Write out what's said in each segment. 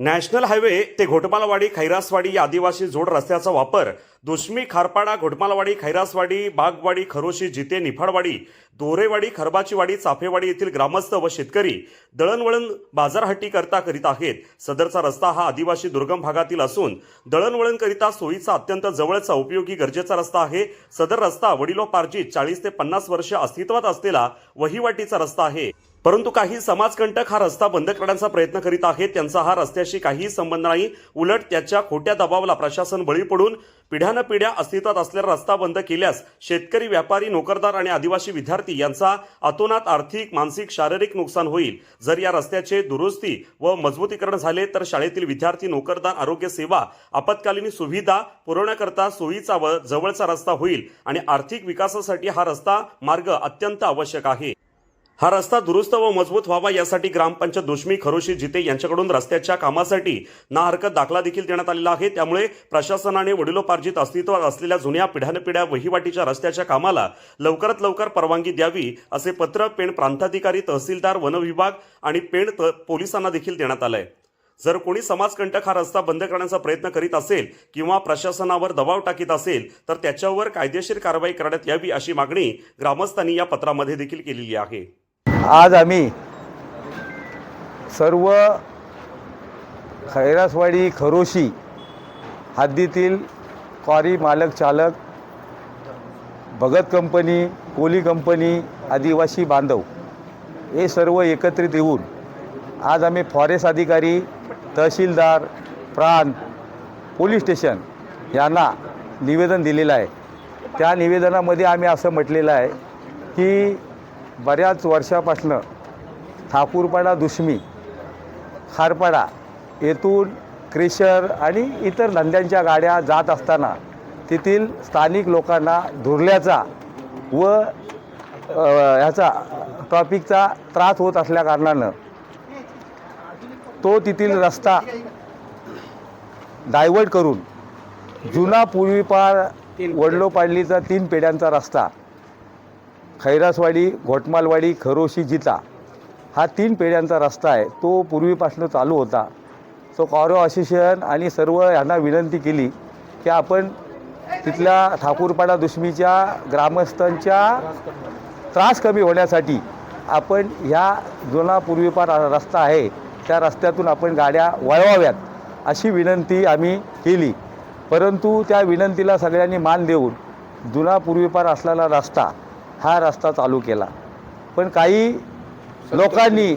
National highway ते घोटमालवाडी खैरासवाडी या आदिवासी जोड रस्त्याचा वापर. दुश्मी खारपाडा घोटमालवाडी खैरासवाडी बागवाडी खरोशी जिते निफाडवाडी दोरेवाडी खरबाचीवाडी चाफेवाडी येथील ग्रामस्थ व शेतकरी दळणवळण बाजारहट्टीकरता करीत आहेत. सदरचा रस्ता हा आदिवासी दुर्गम भागातील असून दळणवळणकरिता सोयीचा अत्यंत जवळचा उपयोगी गरजेचा रस्ता आहे. सदर रस्ता वडिलोपार्जित चाळीस ते पन्नास वर्ष अस्तित्वात असलेला वहिवाटीचा रस्ता आहे. परंतु काही समाजकंटक हा रस्ता बंद करण्याचा प्रयत्न करीत आहेत. त्यांचा हा रस्त्याशी काहीही संबंध नाही. उलट त्याच्या खोट्या दबावाला प्रशासन बळी पडून पिढ्यानं पिढ्या अस्तित्वात असलेला रस्ता बंद केल्यास शेतकरी व्यापारी नोकरदार आणि आदिवासी विद्यार्थी यांचा अतोनात आर्थिक मानसिक शारीरिक नुकसान होईल. जर या रस्त्याचे दुरुस्ती व मजबूतीकरण झाले तर शाळेतील विद्यार्थी नोकरदार आरोग्य सेवा आपत्कालीन सुविधा पुरवण्याकरता सोयीचा व जवळचा रस्ता होईल आणि आर्थिक विकासासाठी हा रस्ता मार्ग अत्यंत आवश्यक आहे. हा रस्ता दुरुस्त व मजबूत व्हावा यासाठी ग्रामपंचायत दुष्मी खरोशी जिते यांच्याकडून रस्त्याच्या कामासाठी ना हरकत दाखला देखील देण्यात आलेला आहे. त्यामुळे प्रशासनाने वडिलोपार्जित अस्तित्वात असलेल्या जुन्या पिढ्यानपिढ्या वहिवाटीच्या रस्त्याच्या कामाला लवकरात लवकर परवानगी द्यावी असे पत्र पेण प्रांताधिकारी तहसीलदार वनविभाग आणि पेण त- पोलिसांना देखील देण्यात आलंय. जर कोणी समाजकंटक हा रस्ता बंद करण्याचा प्रयत्न करीत असेल किंवा प्रशासनावर दबाव टाकीत असेल तर त्याच्यावर कायदेशीर कारवाई करण्यात यावी अशी मागणी ग्रामस्थांनी या पत्रामध्ये देखील केलेली आहे. आज आम्ही सर्व खैरासवाडी खरोशी हद्दीतील क्वारी मालक चालक भगत कंपनी कोली कंपनी आदिवासी बांधव हे सर्व एकत्रित येऊन आज आम्ही फॉरेस्ट अधिकारी तहसीलदार प्रांत पोलीस स्टेशन यांना निवेदन दिलेलं आहे. त्या निवेदनामध्ये आम्ही असं म्हटलेलं आहे की बऱ्याच वर्षापासनं ठाकूरपाडा दुश्मी खारपाडा येथून क्रेशर आणि इतर धंद्यांच्या गाड्या जात असताना तेथील स्थानिक लोकांना धुरल्याचा व ह्याचा ट्रॉफिकचा त्रास होत असल्याकारणानं तो तेथील रस्ता डायव्हर्ट करून जुना पूर्वीपार वडलोपाडलीचा तीन पेढ्यांचा रस्ता खैरासवाडी घोटमालवाडी खरोशी जिता हा तीन पेढ्यांचा रस्ता आहे. तो पूर्वीपासून चालू होता. तो कॉरो असोसिएशन आणि सर्व यांना विनंती केली की आपण तिथल्या ठाकूरपाडा दुश्मीच्या ग्रामस्थांच्या त्रास कमी होण्यासाठी आपण ह्या जुना पूर्वीपार रस्ता आहे त्या रस्त्यातून आपण गाड्या वळवाव्यात अशी विनंती आम्ही केली. परंतु त्या विनंतीला सगळ्यांनी मान देऊन जुना पूर्वीपार असलेला रस्ता हा रस्ता चालू केला. पण काही लोकांनी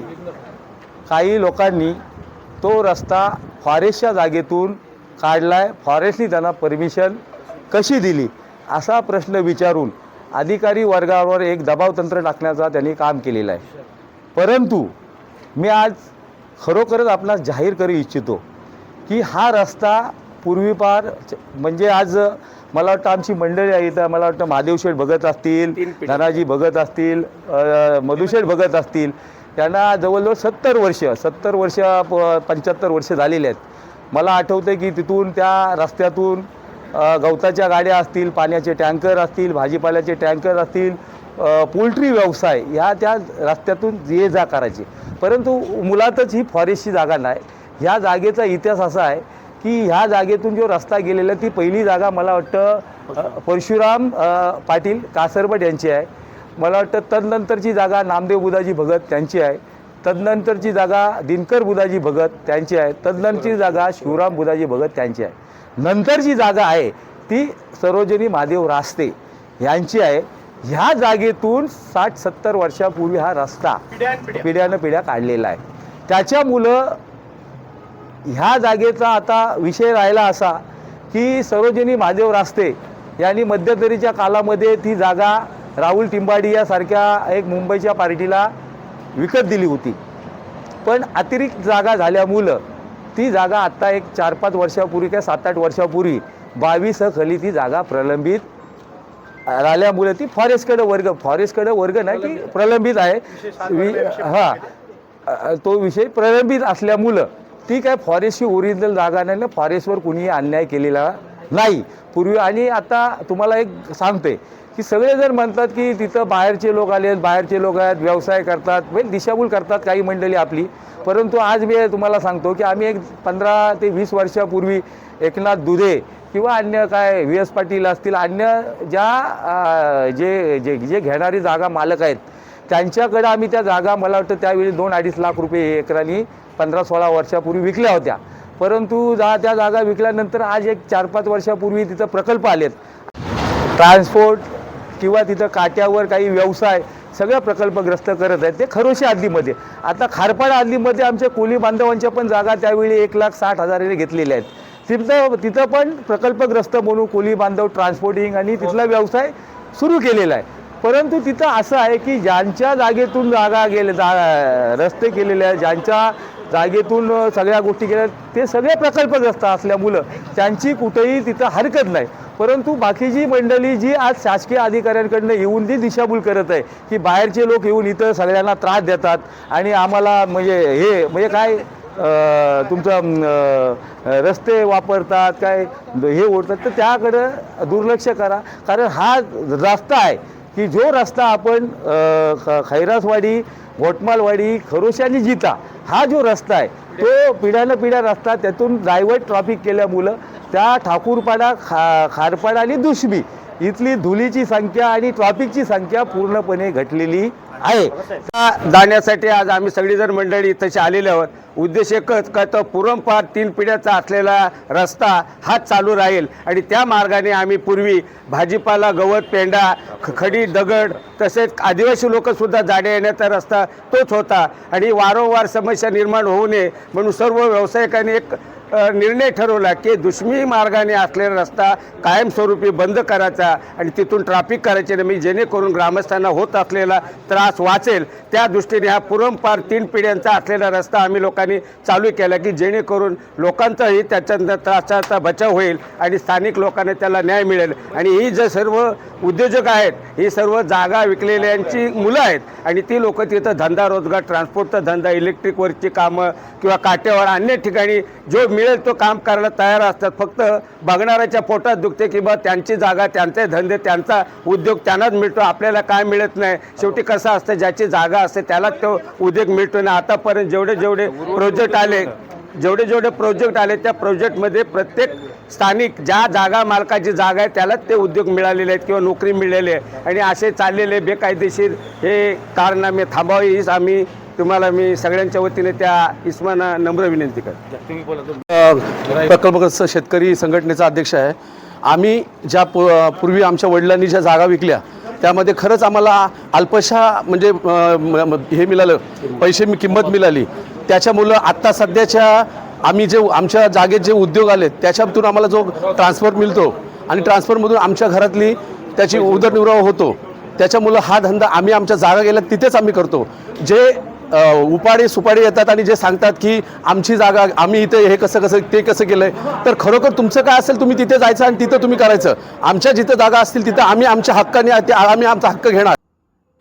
काही लोकांनी तो रस्ता फॉरेस्टच्या जागेतून काढला आहे फॉरेस्टनी त्यांना परमिशन कशी दिली असा प्रश्न विचारून अधिकारी वर्गावर एक दबावतंत्र टाकण्याचा त्यांनी काम केलेलं आहे. परंतु मी आज खरोखरच आपणास जाहीर करू इच्छितो की हा रस्ता पूर्वीपार म्हणजे आज मला वाटतं आमची मंडळी आहे इथं. मला वाटतं महादेवशेठ भगत असतील धनाजी भगत असतील मधुशेठ भगत असतील. त्यांना जवळजवळ सत्तर वर्ष सत्तर वर्ष पंच्याहत्तर वर्ष झालेले आहेत. मला आठवतं की तिथून त्या रस्त्यातून गवताच्या गाड्या असतील पाण्याचे टँकर असतील भाजीपाल्याचे टँकर असतील पोल्ट्री व्यवसाय ह्या त्या रस्त्यातून ये जा करायचे. परंतु मुळातच ही फॉरेस्टची जागा नाही. ह्या जागेचा इतिहास असा आहे की ह्या जागेतून जो रस्ता गेलेला ती पहिली जागा मला वाटतं परशुराम पाटील कासरबट यांची आहे. मला वाटतं तदनंतरची जागा नामदेव बुधाजी भगत त्यांची आहे. तदनंतरची जागा दिनकर बुधाजी भगत त्यांची आहे. तदनंतरची जागा शिवराम बुधाजी भगत त्यांची आहे. नंतरची जागा आहे ती सरोजिनी महादेव रास्ते यांची आहे. ह्या जागेतून साठ सत्तर वर्षापूर्वी हा रस्ता पिढ्यानं पिढ्या काढलेला आहे. त्याच्यामुळं ह्या जागेचा आता विषय राहिला असा की सरोजिनी महादेव रास्ते यांनी मध्यंतरीच्या कालामध्ये ती जागा राहुल टिंबाडी यासारख्या एक मुंबईच्या पार्टीला विकत दिली होती. पण अतिरिक्त जागा झाल्यामुळं ती जागा आत्ता एक चार पाच वर्षापूर्वी किंवा सात आठ वर्षापूर्वी बावीस खली ती जागा प्रलंबित राहिल्यामुळे ती फॉरेस्टकडे वर्ग फॉरेस्टकडे वर्ग नाही की प्रलंबित. आहे. हा तो विषय प्रलंबित असल्यामुळं ती काय फॉरेस्टची ओरिजिनल जागा नाही ना फॉरेस्टवर कुणीही अन्याय केलेला नाही. पूर्वी आणि आता तुम्हाला एक सांगते की सगळे जर म्हणतात की तिथं बाहेरचे लोक आले बाहेरचे लोक आहेत व्यवसाय करतात वेल दिशाभूल करतात काही मंडळी आपली. परंतु आज मी तुम्हाला सांगतो की आम्ही एक पंधरा ते वीस वर्षापूर्वी एकनाथ दुधे किंवा अन्य काय व्ही एस पाटील असतील अन्य ज्या जे जे जे घेणारी जागा मालक आहेत त्यांच्याकडे आम्ही त्या जागा मला वाटतं त्यावेळी दोन अडीच लाख रुपये एकरांनी पंधरा सोळा वर्षापूर्वी विकल्या होत्या. परंतु जा त्या जागा विकल्यानंतर आज एक चार पाच वर्षापूर्वी तिथं प्रकल्प आलेत. ट्रान्सपोर्ट किंवा तिथं काट्यावर काही व्यवसाय सगळं प्रकल्पग्रस्त करत आहेत. ते खरोशी आदलीमध्ये आता खारपाडा आदलीमध्ये आमच्या कोली बांधवांच्या पण जागा त्यावेळी एक लाख साठ हजाराने घेतलेल्या आहेत. तिथं तिथं पण प्रकल्पग्रस्त म्हणून कोली बांधव ट्रान्सपोर्टिंग आणि तिथला व्यवसाय सुरू केलेला आहे. परंतु तिथं असं आहे की ज्यांच्या जागेतून जागा गेले जा रस्ते केलेले आहेत ज्यांच्या जागेतून सगळ्या गोष्टी केल्या ते सगळे प्रकल्पग्रस्त असल्यामुळं त्यांची कुठेही तिथं हरकत नाही. परंतु बाकीची मंडळी जी आज शासकीय अधिकाऱ्यांकडनं येऊन जी दिशाभूल करत आहे की बाहेरचे लोक येऊन इथं सगळ्यांना त्रास देतात आणि आम्हाला म्हणजे हे म्हणजे काय तुमचं रस्ते वापरतात काय हे ओढतात तर त्याकडं दुर्लक्ष करा. कारण हा रस्ता आहे की जो रस्ता आपण ख- खैरासवाडी घोटमालवाडी खरोशी आणि जिता हा जो रस्ता आहे तो पिढ्यानं पिढ्या रस्ता त्यातून डायव्हर्ट ट्रॉफिक केल्यामुळं त्या ठाकूरपाडा खा खारपाडा आणि दुष्मी इथली धुलीची संख्या आणि ट्रॉफिकची संख्या पूर्णपणे घटलेली आहे. जाण्यासाठी आज आम्ही सगळीजण मंडळी तशी आलेले आहोत. उद्देश एकच का तो पुरमपार तीन पिढ्याचा असलेला रस्ता हा चालू राहील. आणि त्या मार्गाने आम्ही पूर्वी भाजीपाला गवत पेंडा ख- खडी दगड तसेच आदिवासी लोकसुद्धा जाण्या येण्याचा रस्ता तोच होता. आणि वारंवार समस्या निर्माण होऊ नये म्हणून सर्व व्यावसायिकांनी एक निर्णय ठरवला की दुश्मी मार्गाने असलेला रस्ता कायमस्वरूपी बंद करायचा आणि तिथून ट्रॅफिक करायचे नाही. जेणेकरून ग्रामस्थांना होत असलेला त्रास वाचेल. त्या दृष्टीने हा पुरंपार तीन पिढ्यांचा असलेला रस्ता आम्ही लोकांनी चालू केला की जेणेकरून लोकांचाही त्याच्या त्रासाचा बचाव होईल आणि स्थानिक लोकांना त्याला न्याय मिळेल. आणि ही जे सर्व उद्योजक आहेत ही सर्व जागा विकलेल्यांची मुलं आहेत आणि ती लोक तिथं धंदा रोजगार ट्रान्सपोर्टचा धंदा इलेक्ट्रिकवरची कामं किंवा काट्यावर अन्य ठिकाणी जो मिळेल तो काम करायला तयार असतात. फक्त बघणाऱ्याच्या पोटात दुखते की बा त्यांची जागा त्यांचे धंदे त्यांचा उद्योग त्यांनाच मिळतो. आपल्याला काय मिळत नाही? शेवटी कसं असतं? ज्याची जागा असते त्यालाच तो उद्योग मिळतो. ना आतापर्यंत जेवढे जेवढे प्रोजेक्ट आले जेवढे जेवढे प्रोजेक्ट आले त्या प्रोजेक्टमध्ये प्रत्येक स्थानिक ज्या जागा मालकाची जागा आहे त्यालाच ते उद्योग मिळालेले आहेत किंवा नोकरी मिळालेली आहे. आणि असे चाललेले बेकायदेशीर हे कारनामे थांबावे हीच आम्ही तुम्हाला मी सगळ्यांच्या वतीने त्या इस्माना नम्र विनंती करतो. प्रकल्पग्रस्त शेतकरी संघटनेचा अध्यक्ष आहे. आम्ही ज्या पू पूर्वी आमच्या वडिलांनी ज्या जागा विकल्या त्यामध्ये खरंच आम्हाला अल्पशा म्हणजे हे मिळालं पैसे मी किंमत मिळाली. त्याच्यामुळं आत्ता सध्याच्या आम्ही जे आमच्या जागेत जे उद्योग आले त्याच्यातून आम्हाला जो ट्रान्सफर मिळतो आणि ट्रान्सफरमधून आमच्या घरातली त्याची उदरनिर्वाह होतो. त्याच्यामुळं हा धंदा आम्ही आमच्या जागा गेल्या तिथेच आम्ही करतो. जे उपाडे सुपाडे येतात आणि जे सांगतात की आमची जागा आम्ही इथे हे कसं कसं ते कसं केलंय. तर खरोखर तुमचं काय असेल तुम्ही तिथे जायचं आणि तिथं तुम्ही करायचं. आमच्या जिथं जागा असतील तिथं आम्ही आमच्या हक्काने आम्ही आमचा हक्क घेणार.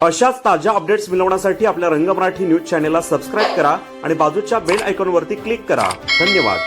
अशाच ताज्या अपडेट्स मिळवण्यासाठी आपल्या रंग मराठी न्यूज चॅनेलला सबस्क्राईब करा आणि बाजूच्या बेल आयकॉनवरती क्लिक करा. धन्यवाद.